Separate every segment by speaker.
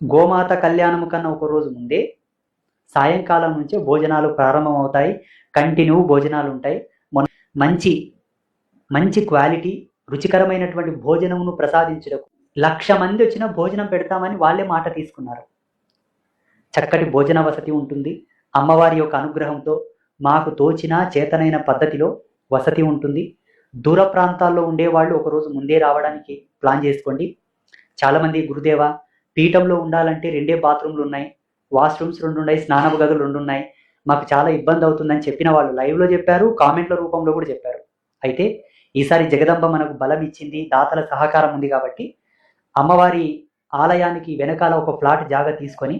Speaker 1: గోమాత కళ్యాణం కన్నా ఒక రోజు ముందే సాయంకాలం నుంచే భోజనాలు ప్రారంభమవుతాయి. కంటిన్యూ భోజనాలు ఉంటాయి మొన్న మంచి మంచి క్వాలిటీ రుచికరమైనటువంటి భోజనమును ప్రసాదించడం లక్ష మంది వచ్చిన భోజనం పెడతామని వాళ్ళే మాట తీసుకున్నారు. చక్కటి భోజన వసతి ఉంటుంది. అమ్మవారి యొక్క అనుగ్రహంతో మాకు తోచిన చేతనైన పద్ధతిలో వసతి ఉంటుంది. దూర ప్రాంతాల్లో ఉండేవాళ్ళు ఒకరోజు ముందే రావడానికి ప్లాన్ చేసుకోండి. చాలామంది గురుదేవ పీఠంలో ఉండాలంటే రెండే బాత్రూమ్లు ఉన్నాయి వాష్రూమ్స్ రెండు ఉన్నాయి స్నానపు గదులు రెండు ఉన్నాయి మాకు చాలా ఇబ్బంది అవుతుందని చెప్పిన వాళ్ళు లైవ్లో చెప్పారు కామెంట్ల రూపంలో కూడా చెప్పారు. అయితే ఈసారి జగదంబ మనకు బలం ఇచ్చింది దాతల సహకారం ఉంది కాబట్టి అమ్మవారి ఆలయానికి వెనకాల ఒక ఫ్లాట్ జాగా తీసుకొని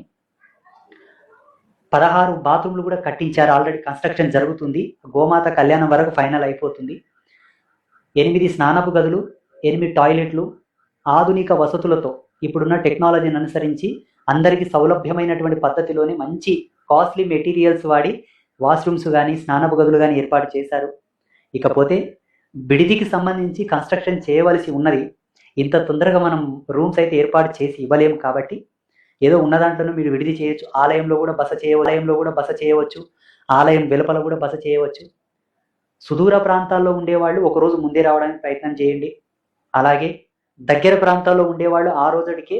Speaker 1: పదహారు బాత్రూమ్లు కూడా కట్టించారు. ఆల్రెడీ కన్స్ట్రక్షన్ జరుగుతుంది. గోమాత కళ్యాణం వరకు ఫైనల్ అయిపోతుంది. ఎనిమిది స్నానపు గదులు ఎనిమిది టాయిలెట్లు ఆధునిక వసతులతో ఇప్పుడున్న టెక్నాలజీని అనుసరించి అందరికీ సౌలభ్యమైనటువంటి పద్ధతిలోనే మంచి కాస్ట్లీ మెటీరియల్స్ వాడి వాష్రూమ్స్ కానీ స్నానపు గదులు కానీ ఏర్పాటు చేశారు. ఇకపోతే బిడిదికి సంబంధించి కన్స్ట్రక్షన్ చేయవలసి ఉన్నది. ఇంత తొందరగా మనం రూమ్స్ అయితే ఏర్పాటు చేసి ఇవ్వలేము కాబట్టి ఏదో ఉన్న దాంట్లోనూ మీరు విడిది చేయొచ్చు. ఆలయంలో కూడా బస చేయ ఆలయంలో కూడా బస చేయవచ్చు. ఆలయం వెలుపల కూడా బస చేయవచ్చు. సుదూర ప్రాంతాల్లో ఉండేవాళ్ళు ఒకరోజు ముందే రావడానికి ప్రయత్నం చేయండి. అలాగే దగ్గర ప్రాంతాల్లో ఉండేవాళ్ళు ఆ రోజుడికే